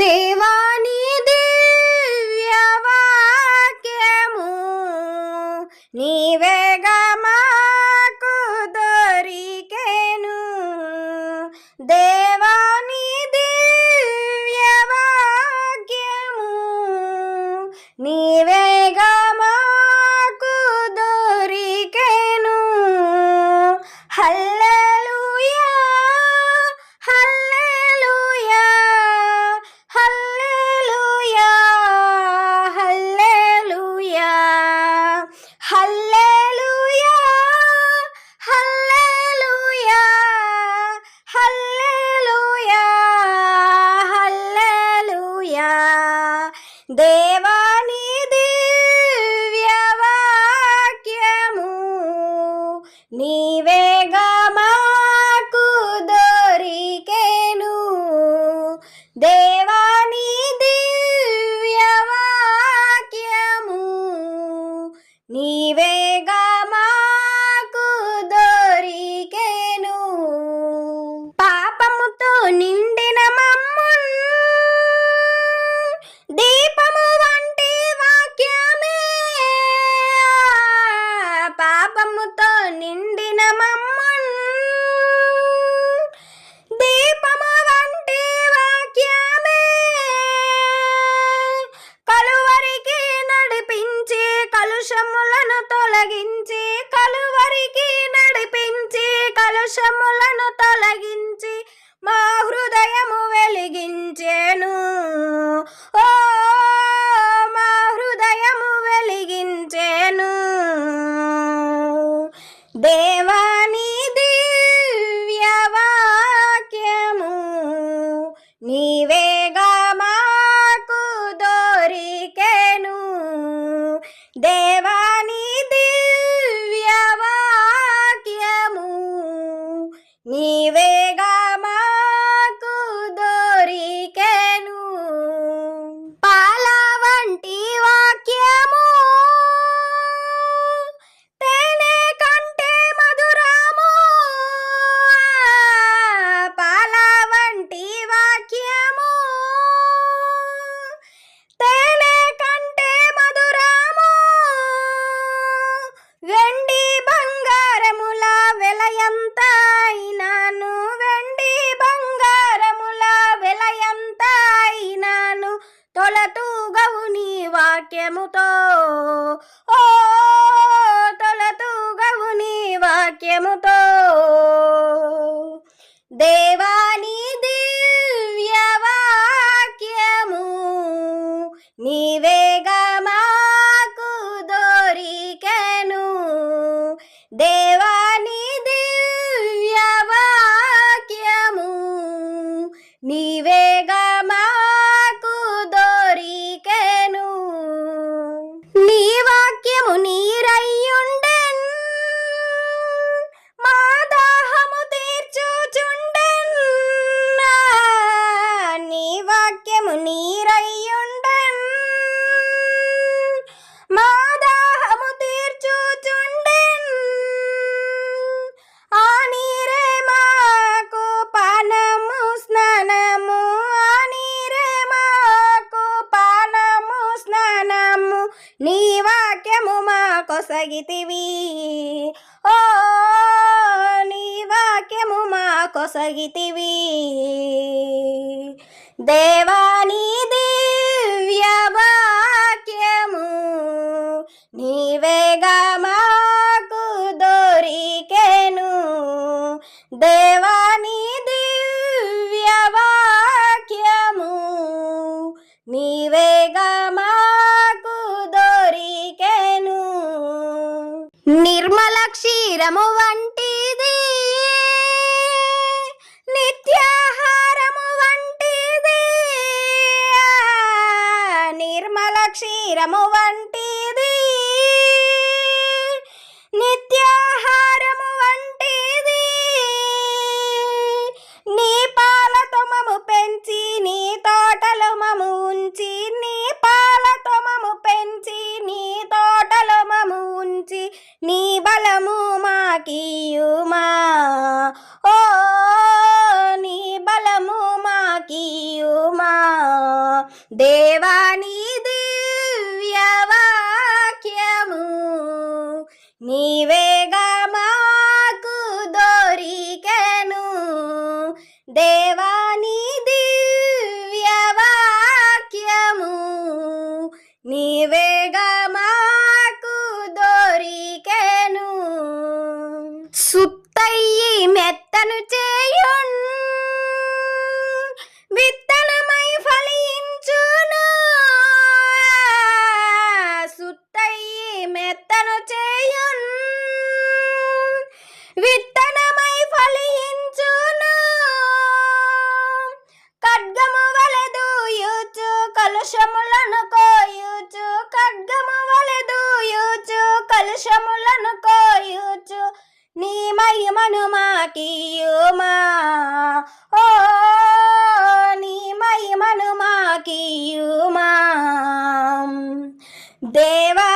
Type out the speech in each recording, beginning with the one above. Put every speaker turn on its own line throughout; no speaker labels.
ദേവാ ദേവ వాక్యముతో ఓ తొలతు గవుని వాక్యముతో. దేవాని నీ వాక్యము మా కొసగితివి. ఓ నీ వాక్యము మా కొసగితివి. దేవాని దివ్య వాక్యము నీవే స్థిరము వంటిది. నిత్యాహారము వంటిది. నిర్మల క్షీరము వంటిది. నిత్య మాకియుమా? నీ బలము మాకియుమా? దేవాని దివ్యవాక్యము నీవే ఫలములను కోయుచు నీ మహిమను మాకియుమా? ఓ నీ మహిమను మాకియుమా? దేవా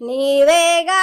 ni vega